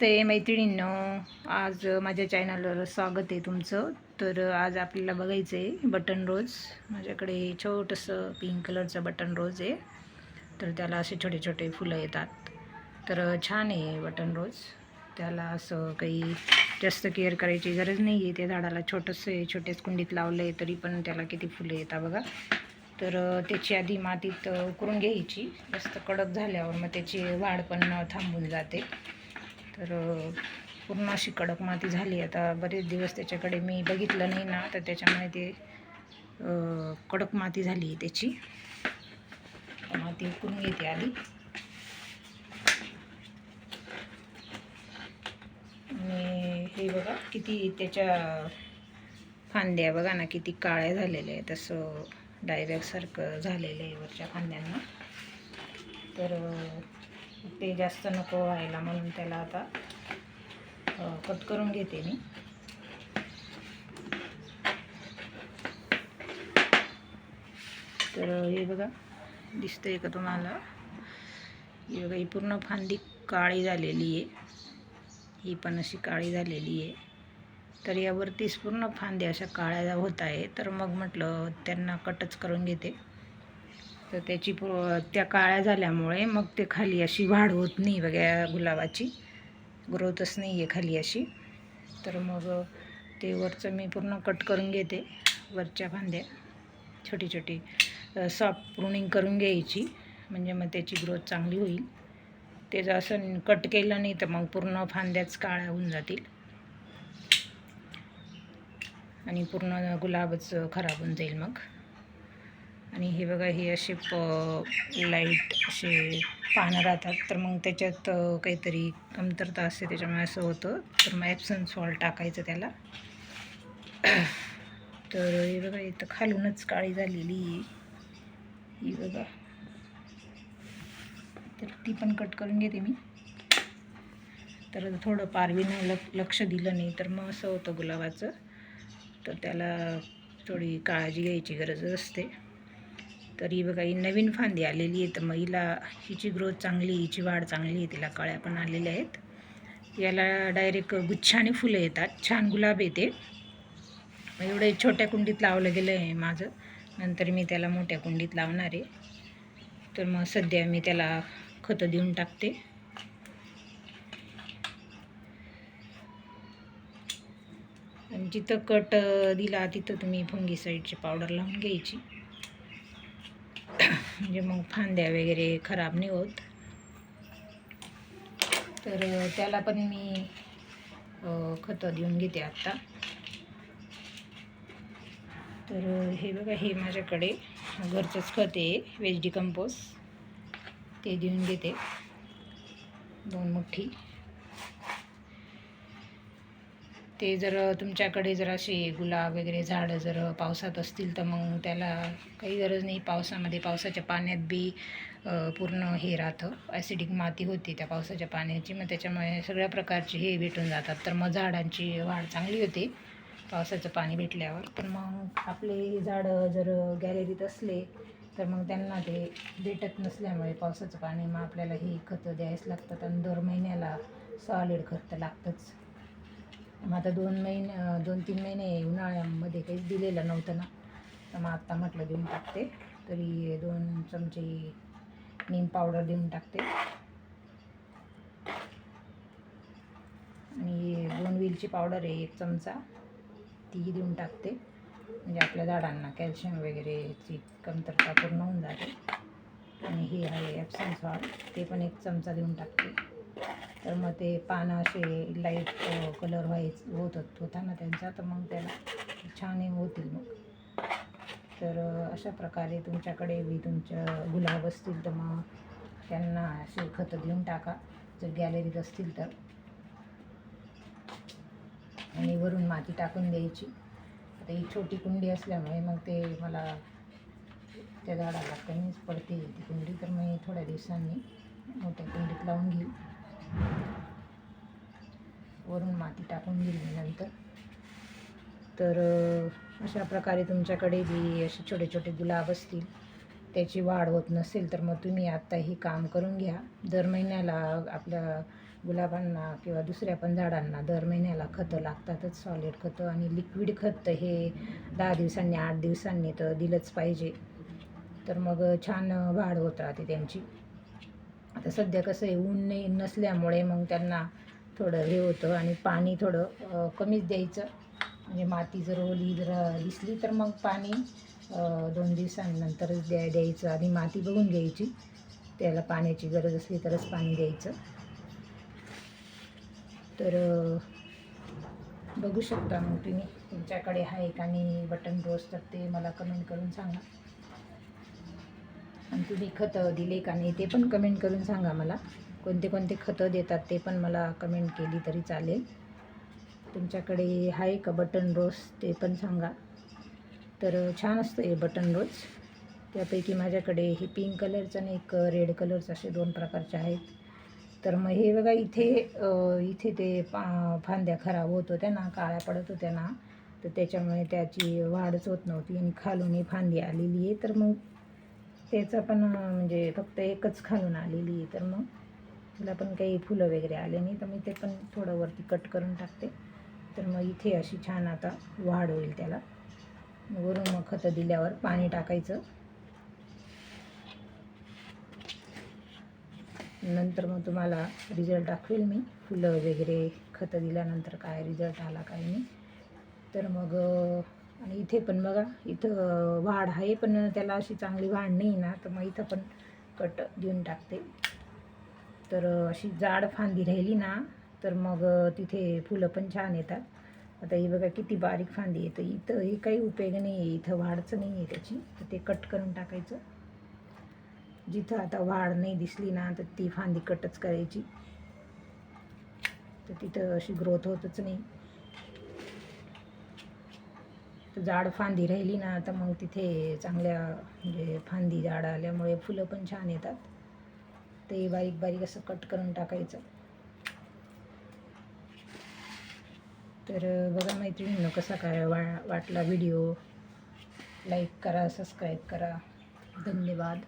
नमस्ते मैत्रिणींनो. आज माझ्या चॅनलवर स्वागत आहे तुमचं. तर आज आपल्याला बघायचं आहे बटन रोज. माझ्याकडे छोटंसं पिंक कलरचं बटन रोज आहे. तर त्याला असे छोटे छोटे फुलं येतात. तर छान आहे बटन रोज. त्याला असं काही जास्त केअर करायची गरज नाही आहे त्या झाडाला छोटंसं आहे छोट्याच कुंडीत लावलं आहे तरी पण त्याला किती फुलं येतात बघा. तर त्याची आधी मातीत उकरून घ्यायची. जास्त कडक झाल्यावर मग त्याची वाढ पण थांबून जाते. तर पूर्ण अशी कडक माती झाली. आता बरेच दिवस त्याच्याकडे मी बघितलं नाही ना तर त्याच्यामुळे ते कडक माती झाली आहे त्याची. माती उकरून घेते आधी. आणि हे बघा किती त्याच्या फांद्या बघा ना किती काळ्या झालेल्या आहेत. तसं डायबॅगसारखं झालेलं आहे वरच्या फांद्यांना. तर ते जास्त नको व्हायला म्हणून त्याला आता कट करून घेते मी. तर हे बघा दिसतंय का तुम्हाला? ही बघा ही पूर्ण फांदी काळी झालेली आहे. ही पण अशी काळी झालेली आहे. तर यावरतीच पूर्ण फांद्या अशा काळ्या होत आहे तर मग म्हटलं त्यांना कटच करून घेते. तर त्याची पू त्या काळ्या झाल्यामुळे मग ते खाली अशी वाढ होत नाही बघा गुलाबाची. ग्रोथच नाही आहे खाली अशी. तर मग ते वरचं मी पूर्ण कट करून घेते वरच्या फांद्या. छोटी छोटी सॉफ्ट प्रुनिंग करून घ्यायची. म्हणजे मग त्याची ग्रोथ चांगली होईल. ते जर असं कट केलं नाही तर मग पूर्ण फांद्याच काळ्या होऊन जातील. आणि पूर्ण गुलाबच खराब होऊन जाईल मग. आणि हे बघा हे असे प लाइट असे पानं राहतात. तर मग त्याच्यात काहीतरी कमतरता असते. त्याच्यामुळे असं होतं. तर मग ॲप्सन सॉल्ट टाकायचं त्याला. तर हे बघा इथं खालूनच काळी झालेली आहे. ही बघा. तर ती पण कट करून घेते मी. तर थोडं पारवीनं ल लक्ष दिलं नाही तर मग असं होतं गुलाबाचं. तर त्याला थोडी काळजी घ्यायची गरज असते. तर ही बघा ही नवीन फांदी आलेली आहे. तर मग हिला हिची ग्रोथ चांगली हिची वाढ चांगली आहे तिला कळ्या पण आलेल्या आहेत. याला डायरेक्ट गुच्छाने फुलं येतात. छान गुलाब येते मग एवढे छोट्या कुंडीत लावलं गेलं आहे माझं. नंतर मी त्याला मोठ्या कुंडीत लावणार आहे. तर मग सध्या मी त्याला खतं देऊन टाकते. जिथं कट दिला तिथं तुम्ही फंगीसाईडची पावडर लावून घ्यायची. म्हणजे मग फांद्या वगैरे खराब नाही होत. तर त्याला पण मी खतं देऊन घेते आत्ता. तर हे बघा हे माझ्याकडे घरचंच खत आहे वेज डिकम्पोज ते देऊन घेते. दोन मुठ्ठी. ते जर तुमच्याकडे जर असे गुलाब वगैरे झाडं जर पावसात असतील तर मग त्याला काही गरज नाही. पावसामध्ये पावसाच्या पाण्यात बी पूर्ण हे राहतं. ॲसिडिक माती होती त्या पावसाच्या पाण्याची. मग त्याच्यामुळे सगळ्या प्रकारचे हे भेटून जातात. तर मग झाडांची वाढ चांगली होते पावसाचं पाणी भेटल्यावर. पण मग आपले झाडं जर गॅलरीत असले तर मग त्यांना ते भेटत नसल्यामुळे पावसाचं पाणी मग आपल्याला हे खतं द्यायच लागतात आणि दर महिन्याला सॉलिड खत लागतंच. मग आता दोन महिने दोन तीन महिने उन्हाळ्यामध्ये काहीच दिलेलं नव्हतं ना. तर मग आत्ता म्हटलं देऊन टाकते. तरी दोन चमचे नीम पावडर देऊन टाकते. आणि दोन वेलची पावडर आहे एक चमचा. तीही देऊन टाकते. म्हणजे आपल्या झाडांना कॅल्शियम वगैरेची कमतरता पूर्ण होऊन जाते. आणि हे आहे ॲप्सन सॉल्ट ते पण एक चमचा देऊन टाकते. तर मग ते पानं असे लाइट कलर व्हायच होत होता ना त्यांचा तर मग त्याला छानही होतील मग. तर अशा प्रकारे तुमच्याकडे बी तुमच्या गुलाब असतील तर मग त्यांना असे खतं देऊन टाका. जर गॅलरीत असतील तर. आणि वरून माती टाकून द्यायची. आता ही छोटी कुंडी असल्यामुळे मग ते मला त्या झाडाला कमीच पडते ती कुंडी. तर मी थोड्या दिवसांनी मोठ्या कुंडीत लावून घेईल वरून माती टाकून दिली नंतर. तर अशा प्रकारे तुमच्याकडे जी असे छोटे छोटे गुलाब असतील त्याची वाढ होत नसेल तर मग तुम्ही आत्ता ही काम करून घ्या. दर महिन्याला आपल्या गुलाबांना किंवा दुसऱ्या पण झाडांना दर महिन्याला खतं लागतातच सॉलिड खतं आणि लिक्विड खत हे दहा दिवसांनी आठ दिवसांनी तर दिलंच पाहिजे. तर मग छान वाढ होत राहते त्यांची. आता सध्या कसं आहे ऊन नाही नसल्यामुळे मग त्यांना थोडं हे होतं आणि पाणी थोडं कमीच द्यायचं. म्हणजे माती जर ओली जर दिसली तर मग पाणी दोन दिवसांनंतरच द्या द्यायचं. आणि माती बघून घ्यायची. त्याला पाण्याची गरज असली तरच पाणी द्यायचं. तर बघू शकता मग तुम्ही. तुमच्याकडे आहे का नाही बटन रोज तर ते मला कमेंट करून सांगा. आणि तुम्ही खतं दिले का नाही ते पण कमेंट करून सांगा मला. कोणते कोणते खतं देतात ते पण मला कमेंट केली तरी चालेल. तुमच्याकडे आहे का बटन रोज ते पण सांगा. तर छान असतं हे बटन रोज. त्यापैकी माझ्याकडे हे पिंक कलरचं आणि एक रेड कलरचं असे दोन प्रकारचे आहेत. तर मग हे बघा इथे इथे ते पा फांद्या खराब होत होत्या ना काळ्या पडत होत्या ना तर त्याच्यामुळे त्याची वाढच होत नव्हती आणि खालून ही फांदी आलेली आहे. तर मग त्याचं पण म्हणजे फक्त एकच खालून आलेली आहे तर मग तिला पण काही फुलं वगैरे आले नाही तर मी ते पण थोडं वरती कट करून टाकते. तर मग इथे अशी छान आता वाढ होईल त्याला. वरून मग खतं दिल्यावर पाणी टाकायचं. नंतर मग तुम्हाला रिझल्ट दाखवेल मी. फुलं वगैरे खतं दिल्यानंतर काय रिझल्ट आला काय नाही. तर मग आणि इथे पण बघा इथं वाढ आहे पण त्याला अशी चांगली वाढ नाही ना तर मग इथं पण कट देऊन टाकते. तर अशी जाड फांदी राहिली ना तर मग तिथे फुलं पण छान येतात. आता ही बघा किती बारीक फांदी येतं इथं हे काही उपयोग नाही आहे इथं वाढचं नाही आहे त्याची. तर ते कट करून टाकायचं. जिथं आता वाढ नाही दिसली ना तर ती फांदी कटच करायची. तर तिथं अशी ग्रोथ होतच नाही तर जाड फांदी राहिली ना तर मग तिथे चांगल्या म्हणजे फांदी जाड आल्यामुळे फुलं पण छान येतात. ते बारीक बारीक असं कट करून टाकायचं. तर बघा मैत्रिणींनो कसा काय वा वाटला व्हिडिओ. लाईक करा सबस्क्राईब करा. धन्यवाद.